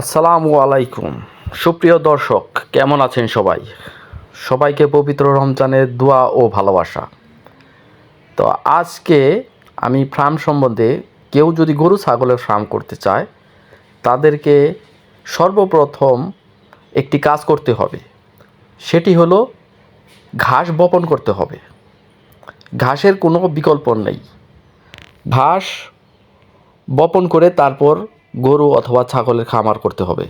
আসসালামু আলাইকুম। সুপ্রিয় দর্শক, কেমন আছেন সবাই? সবাইকে পবিত্র রমজানের দোয়া ও ভালোবাসা। তো আজকে আমি ফার্ম সম্বন্ধে কেউ যদি গরু, ছাগলের ফার্ম করতে চায়, তাদেরকে সর্বপ্রথম একটি কাজ করতে হবে। সেটি হলো ঘাস বপন করতে হবে। ঘাসের কোনো বিকল্প নেই। ঘাস বপন করে তারপর গরু অথবা ছাগলের খামার করতে হবে।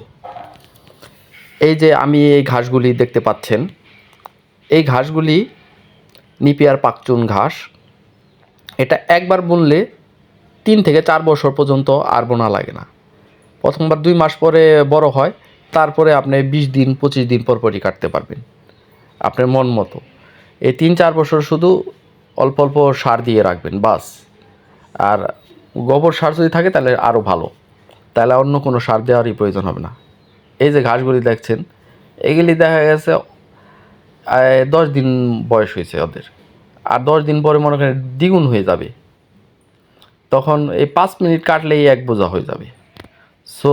এই যে আমি এই ঘাসগুলি দেখতে পাচ্ছেন, এই ঘাসগুলি নিপিয়ার পাকচুন ঘাস। এটা একবার বুনলে তিন থেকে চার বছর পর্যন্ত আর বোনা লাগে না। প্রথমবার দুই মাস পরে বড় হয়, তারপরে আপনি বিশ দিন, পঁচিশ দিন পর পরই কাটতে পারবেন আপনার মন মতো। এই তিন চার বছর শুধু অল্প অল্প সার দিয়ে রাখবেন, বাস। আর গোবর সার যদি থাকে তাহলে আরও ভালো। তাহলে অন্য কোনো সার দেওয়ারই প্রয়োজন হবে না। এই যে ঘাসগুলি দেখছেন, এগুলি দেখা গেছে দশ দিন বয়স হয়েছে ওদের। আর দশ দিন পরে মনে করেন দ্বিগুণ হয়ে যাবে। তখন এই পাঁচ মিনিট কাটলেই এক বোঝা হয়ে যাবে। সো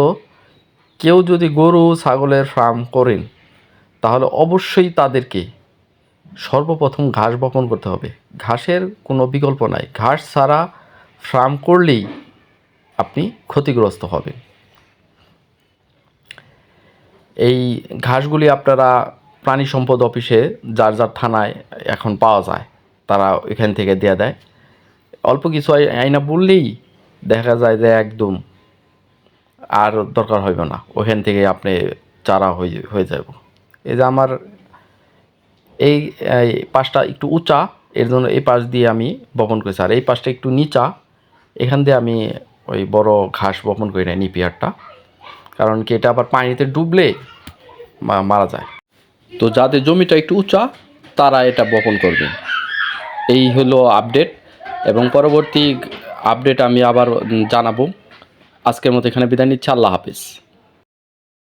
কেউ যদি গরু, ছাগলের ফার্ম করেন, তাহলে অবশ্যই তাদেরকে সর্বপ্রথম ঘাস বপন করতে হবে। ঘাসের কোনো বিকল্প নাই। ঘাস ছাড়া ফার্ম করলেই আপনি ক্ষতিগ্রস্ত হবেন। এই ঘাসগুলি আপনারা প্রাণী সম্পদ অফিসে যার যার থানায় এখন পাওয়া যায়, তারা এখান থেকে দেয়া দেয়। অল্প কিছু আই- আইনা বললেই দেখা যায় যে একদম আর দরকার হইবে না, ওখান থেকে আপনি চারা হয়ে হয়ে যাব। এই যে আমার এই পাশটা একটু উঁচা, এর জন্য এই পাশ দিয়ে আমি বপন করেছি। আর এই পাশটা একটু নিচা, এখান দিয়ে আমি ওই বড় ঘাস বপন করি না নিপিয়ারটা কারণ কি এটা আবার পানিতে ডুবলে মারা যায়। তো যাদের জমিটা একটু উঁচা, তারা এটা বপন করবে। এই হলো আপডেট এবং পরবর্তী আপডেট আমি আবার জানাব। আজকের মতো এখানে বিদায় নিচ্ছি। আল্লাহ হাফিজ।